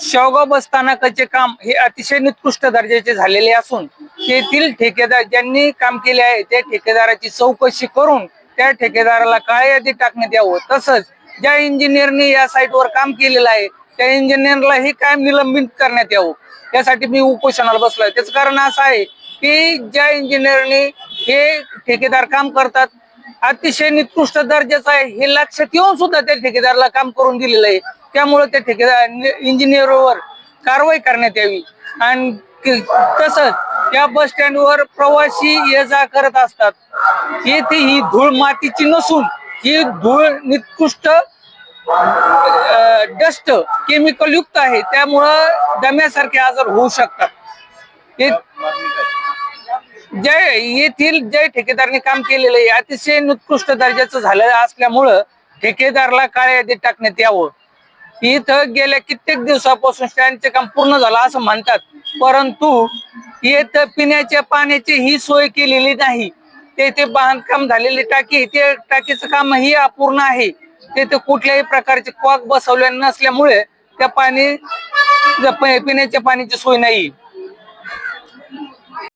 शेवगाव बस स्थानकाचे काम हे अतिशय निकृष्ट दर्जाचे झालेले असून तेथील ठेकेदार ज्यांनी काम केले आहे त्या ठेकेदाराची चौकशी करून त्या ठेकेदाराला काय यादी टाकण्यात यावं. तसंच ज्या इंजिनियरने या साईटवर काम केलेलं आहे त्या इंजिनियरला हे कायम निलंबित करण्यात यावं. यासाठी मी उपोषणाला बसलोय. त्याचं कारण असं आहे की ज्या इंजिनियरने हे ठेकेदार काम करतात अतिशय निकृष्ट दर्जाचं आहे. हे लक्षात येऊन सुद्धा त्या ठेकेदाराला काम करून दिलेलं आहे. त्यामुळे त्या ठेकेदार इंजिनियरवर कारवाई करण्यात यावी. आणि तसंच त्या बस स्टँडवर प्रवासी ये जा करत असतात. येथे ही धूळ मातीची नसून ही धूळ निकृष्ट डस्ट केमिकल युक्त आहे. त्यामुळं दम्यासारखे आजार होऊ शकतात. जय येथील जय ठेकेदारांनी काम केलेलं आहे अतिशय निकृष्ट दर्जाचं झालेलं असल्यामुळं ठेकेदारला काळ्या यादीत टाकण्यात यावं. इथं गेल्या कित्येक दिवसापासून स्टँडचे काम पूर्ण झालं असं म्हणतात. परंतु येथं पिण्याच्या पाण्याची ही सोय केलेली नाही. तेथे बांधकाम झालेली टाकी ते टाकीचं काम ही अपूर्ण आहे. तेथे कुठल्याही प्रकारचे कॉक बसवले नसल्यामुळे त्या पाणी पिण्याच्या पाण्याची सोय नाही.